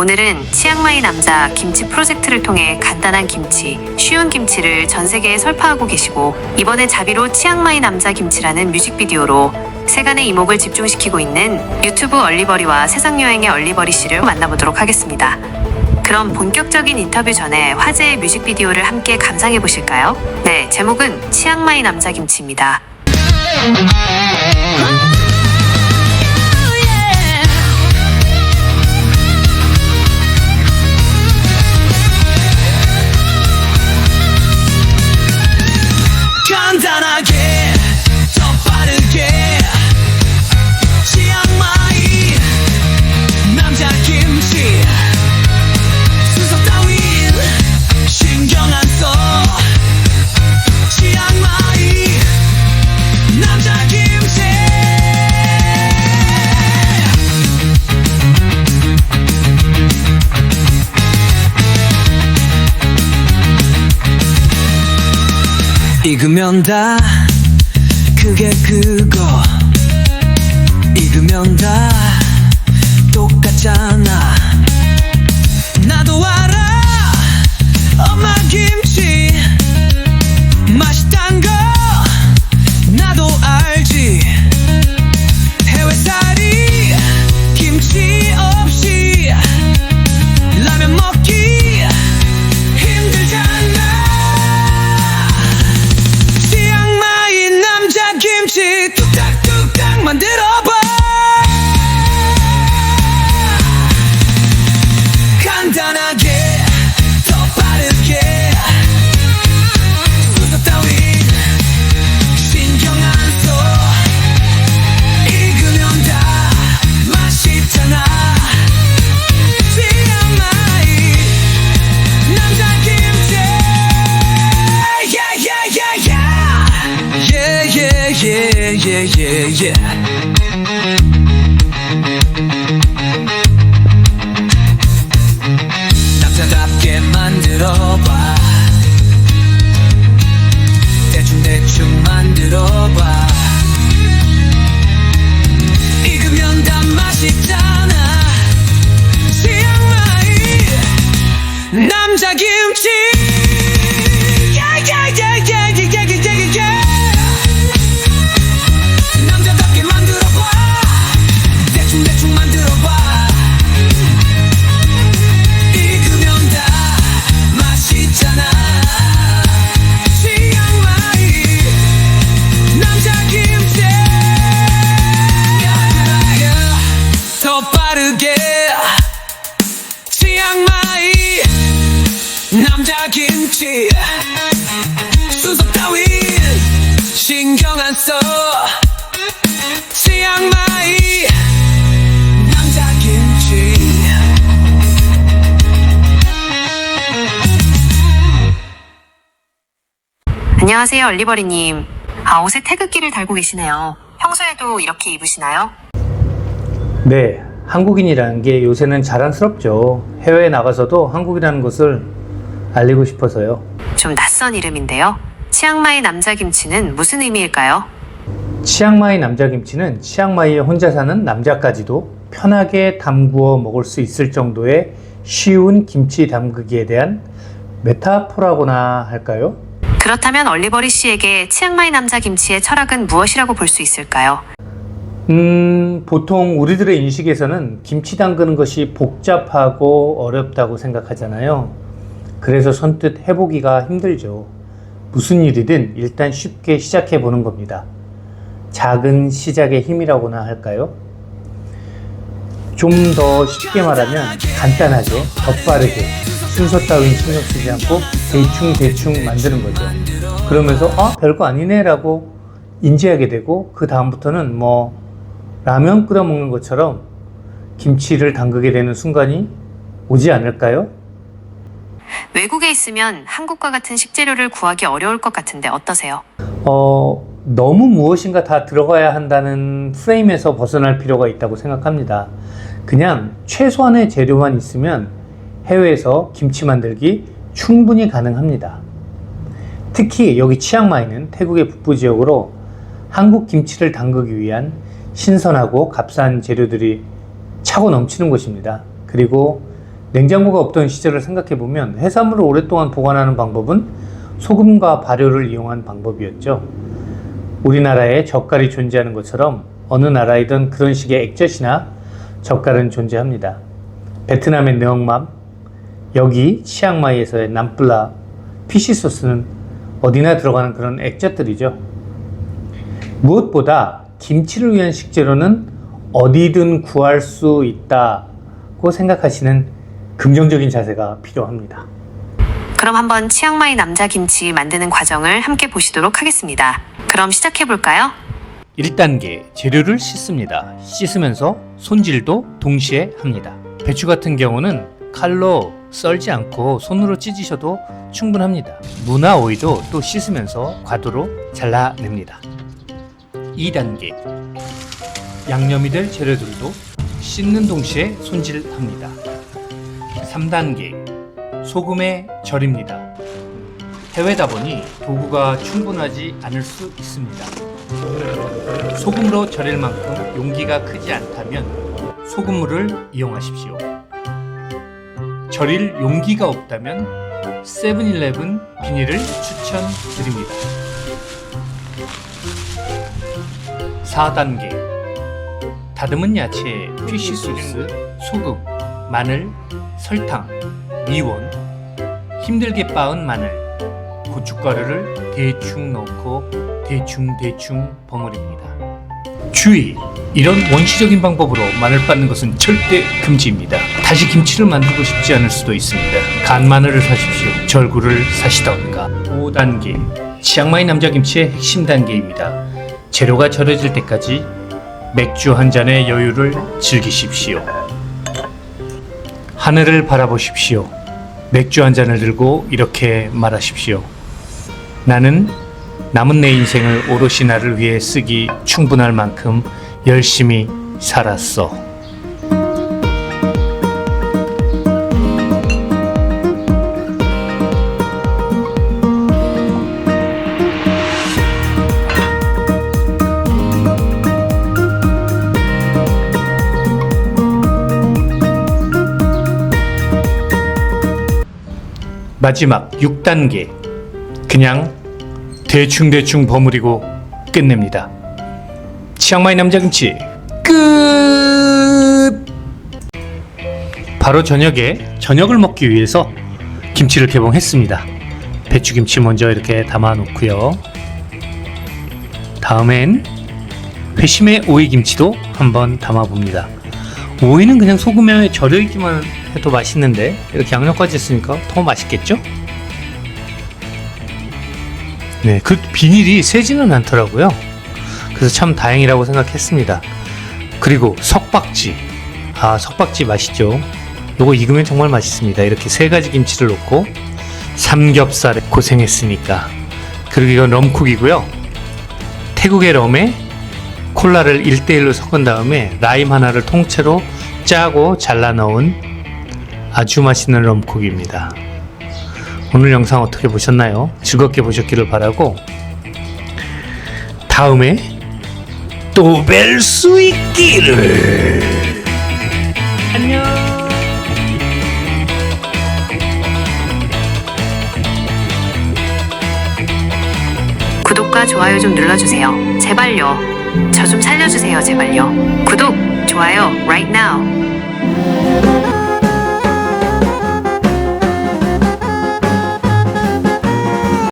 오늘은 치앙마이 남자 김치 프로젝트를 통해 간단한 김치, 쉬운 김치를 전 세계에 설파하고 계시고 이번에 자비로 치앙마이 남자 김치라는 뮤직비디오로 세간의 이목을 집중시키고 있는 유튜브 얼리버리와 세상 여행의 얼리버리 씨를 만나보도록 하겠습니다. 그럼 본격적인 인터뷰 전에 화제의 뮤직비디오를 함께 감상해 보실까요? 네, 제목은 치앙마이 남자 김치입니다. 익으면 다 그게 그거. 익으면 다 똑같잖아 yeah yeah yeah yeah 남자답게 만들어 김치 순서 따윈 신경 안 써 치앙마이 남자 김치 안녕하세요, 얼리버리님. 아, 옷에 태극기를 달고 계시네요. 평소에도 이렇게 입으시나요? 네, 한국인이라는 게 요새는 자랑스럽죠. 해외에 나가서도 한국이라는 것을 알리고 싶어서요. 좀 낯선 이름인데요. 치앙마이 남자 김치는 무슨 의미일까요? 치앙마이 남자 김치는 치앙마이에 혼자 사는 남자까지도 편하게 담구어 먹을 수 있을 정도의 쉬운 김치 담그기에 대한 메타포라고나 할까요? 그렇다면 얼리버리 씨에게 치앙마이 남자 김치의 철학은 무엇이라고 볼 수 있을까요? 음, 보통 우리들의 인식에서는 김치 담그는 것이 복잡하고 어렵다고 생각하잖아요. 그래서 선뜻 해보기가 힘들죠. 무슨 일이든 일단 쉽게 시작해 보는 겁니다. 작은 시작의 힘이라고나 할까요? 좀 더 쉽게 말하면 간단하게, 더 빠르게, 순서 따윈 신경 쓰지 않고 대충대충 만드는 거죠. 그러면서, 아, 별거 아니네 라고 인지하게 되고, 그 다음부터는 뭐, 라면 끓여 먹는 것처럼 김치를 담그게 되는 순간이 오지 않을까요? 외국에 있으면 한국과 같은 식재료를 구하기 어려울 것 같은데 어떠세요? 어, 너무 무엇인가 다 들어가야 한다는 프레임에서 벗어날 필요가 있다고 생각합니다. 그냥 최소한의 재료만 있으면 해외에서 김치 만들기 충분히 가능합니다. 특히 여기 치앙마이는 태국의 북부 지역으로 한국 김치를 담그기 위한 신선하고 값싼 재료들이 차고 넘치는 곳입니다. 그리고 냉장고가 없던 시절을 생각해 보면 해산물을 오랫동안 보관하는 방법은 소금과 발효를 이용한 방법이었죠. 우리나라에 젓갈이 존재하는 것처럼 어느 나라이든 그런 식의 액젓이나 젓갈은 존재합니다. 베트남의 느엉맘, 여기 치앙마이에서의 남플라, 피시 소스는 어디나 들어가는 그런 액젓들이죠. 무엇보다 김치를 위한 식재료는 어디든 구할 수 있다고 생각하시는 긍정적인 자세가 필요합니다. 그럼 한번 치앙마이 남자 김치 만드는 과정을 함께 보시도록 하겠습니다. 그럼 시작해 볼까요? 1단계 재료를 씻습니다. 씻으면서 손질도 동시에 합니다. 배추 같은 경우는 칼로 썰지 않고 손으로 찢으셔도 충분합니다. 무나 오이도 또 씻으면서 과도로 잘라냅니다. 2단계 양념이 될 재료들도 씻는 동시에 손질합니다. 3단계 소금에 절입니다. 해외다 보니 도구가 충분하지 않을 수 있습니다. 소금으로 절일 만큼 용기가 크지 않다면 소금물을 이용하십시오. 절일 용기가 없다면 세븐일레븐 비닐을 추천드립니다. 4단계 다듬은 야채, 피쉬 소스, 소금, 마늘, 설탕, 미원, 힘들게 빻은 마늘, 고춧가루를 대충 넣고 대충 대충 버무립니다. 주의! 이런 원시적인 방법으로 마늘 빻는 것은 절대 금지입니다. 다시 김치를 만들고 싶지 않을 수도 있습니다. 간 마늘을 사십시오. 절구를 사시던가. 5단계 치앙마이 남자김치의 핵심 단계입니다. 재료가 절여질 때까지 맥주 한 잔의 여유를 즐기십시오. 하늘을 바라보십시오. 맥주 한 잔을 들고 이렇게 말하십시오. 나는 남은 내 인생을 오롯이 나를 위해 쓰기 충분할 만큼 열심히 살았어. 마지막 6단계. 그냥 대충대충 버무리고 끝냅니다. 치앙마이 남자김치 끝! 바로 저녁에 저녁을 먹기 위해서 김치를 개봉했습니다. 배추김치 먼저 이렇게 담아 놓고요. 다음엔 회심의 오이김치도 한번 담아 봅니다. 오이는 그냥 소금에 절여 있기만 해도 맛있는데 이렇게 양념까지 했으니까 더 맛있겠죠? 네, 그 비닐이 세지는 않더라고요. 그래서 참 다행이라고 생각했습니다. 그리고 석박지. 아, 석박지 맛있죠? 요거 익으면 정말 맛있습니다. 이렇게 세 가지 김치를 넣고 삼겹살에 고생했으니까. 그리고 이건 럼쿡이고요. 태국의 럼에 콜라를 1대1로 섞은 다음에 라임 하나를 통째로 짜고 잘라 넣은 아주 맛있는 럼쿡입니다. 오늘 영상 어떻게 보셨나요? 즐겁게 보셨기를 바라고 다음에 또 뵐 수 있기를 안녕 구독과 좋아요 좀 눌러주세요. 제발요. 저 좀 살려주세요. 제발요. 구독, 좋아요, right now.